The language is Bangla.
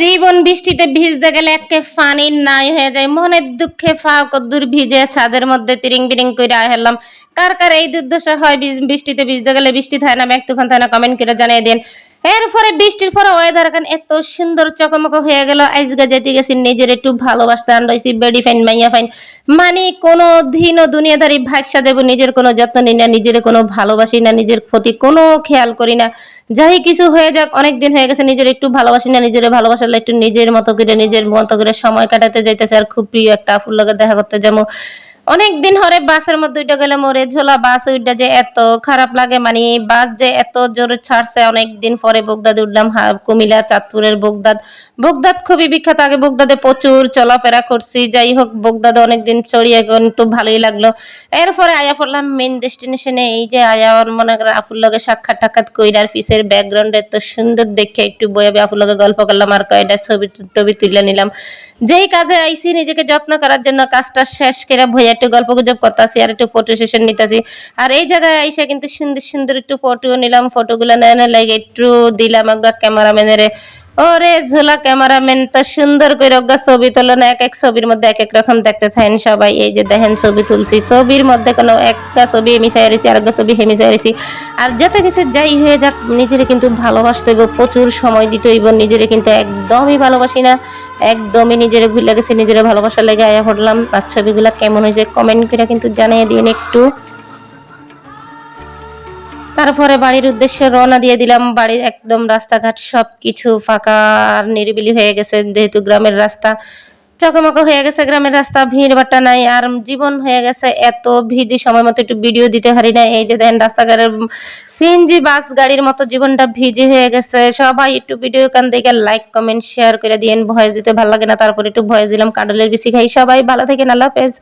জীবন বৃষ্টিতে ভিজতে গেলে একে ফানির নাই হয়ে যায়। মনের দুঃখে ফা কদ্দুর ভিজে ছাদের মধ্যে তিরিং বিরিং করে হেলাম। কার কার এই দুর্দশা হয় বৃষ্টিতে ভিজতে গেলে? বৃষ্টি থাকে না মেঘ তুফান থাকে না কমেন্ট করে জানিয়ে দিন। এরপরে বৃষ্টির পরে ওয়েদার এখন এত সুন্দর চকমক হয়ে গেল। আজকে যেতে গেছি নিজের একটু ভালোবাসতে আনছি বেডি ফাইন মাইয়া ফাইন মানে কোনো দিনও দুনিয়াদারি ভাষা যাব, নিজের কোনো যত্ন নিই না, নিজের কোনো ভালোবাসি না, নিজের প্রতি কোনো খেয়াল করি না। যাই কিছু হয়ে যাক, অনেক দিন হয়ে গেছে, নিজের একটু ভালোবাসি না, নিজের ভালোবাসালে একটু নিজের মতো করে, নিজের মতো করে সময় কাটাতে যাইতেছে। আর খুব প্রিয় একটা আফুর লগে দেখা করতে যাব। অনেক দিন হরে বাসের মধ্যে উইটা গেলে মোরে ঝোলা বাস উইটা যে এত খারাপ লাগে মানে বাস যে এত জোরে ছাড়ছে, অনেক দিন পরে বগদাদ উঠলাম কুমিল্লা, চাঁদপুরের বগদাদ। বগদাদ খুবই বিখ্যাত, আগে বগদাদে প্রচুর চলাফেরা করছি, যাই হোক, বগদাদে অনেকদিন চড়িয়ে কিন্তু ভালোই লাগল। এরপরে আয়া পড়লাম মেন ডেস্টিনেশনে এই যে আয়া মনে করে আফুর লগে সাক্ষাৎ টাক্ষাৎ কইরার পিসের ব্যাকগ্রাউন্ড এত সুন্দর দেখে একটু বয়ে বয়ে আফুর লগে গল্প করলাম আর কয়টা ছবি, টবি তুলে নিলাম। যেই কাজে আইসি নিজেকে যত্ন করার জন্য কাজটা শেষ করে ভইয়া একটু গল্প গুজব করতেছি আর একটু ফটো সেশন নিতেছি। আর এই জায়গায় আইসা কিন্তু সুন্দর সুন্দর একটু ফটো নিলাম ফটোগুলো নেনে লাগে একটু দিলাম একবার ক্যামেরাম্যানের ওরে ঝোলা ক্যামেরাম্যান তো সুন্দর করে অজ্ঞা ছবি তোলো না, এক এক ছবির মধ্যে এক এক রকম দেখতে থাকেন সবাই। এই যে দেখেন ছবি তুলছি, ছবির মধ্যে কোনো একটা ছবি আমি চাইছি আর একটা ছবি হেমি চাইছি আর যত কিছু যাই হয়ে যাক, নিজেরে কিন্তু ভালোবাসতে হইব, প্রচুর সময় দিতে হইব, নিজেরে কিন্তু একদমই ভালোবাসি না। একদমই নিজের ভুল লেগেছে নিজের ভালোবাসা লেগে আয়া পড়লাম। তার ছবিগুলা কেমন হয়েছে কমেন্ট করে কিন্তু জানিয়ে দিন একটু। তারপরে বাড়ির উদ্দেশ্যে রওনা দিয়ে দিলাম। বাড়ির একদম রাস্তাঘাট সব কিছু ফাঁকা আর নিরিবিলি হয়ে গেছে, যেহেতু গ্রামের রাস্তা। চকমক হয়ে গেছে, গ্রামের রাস্তা, ভিড় ভাট্টা নাই, আর জীবন হয়ে গেছে এত ভিজি সময় মতো, একটু ভিডিও দিতে পারি না এই যে দেখেন, রাস্তাঘাটের সিএনজি, বাস, গাড়ির মতো জীবনটা ভিজি হয়ে গেছে। সবাই একটু ভিডিও কান দেখে লাইক কমেন্ট শেয়ার করে দিয়েন। ভয়েস দিতে ভালো লাগে না, তারপরে একটু ভয়েস দিলাম কাডলের বেশি খাই। সবাই ভালো থেকে আল্লাহ হাফেজ।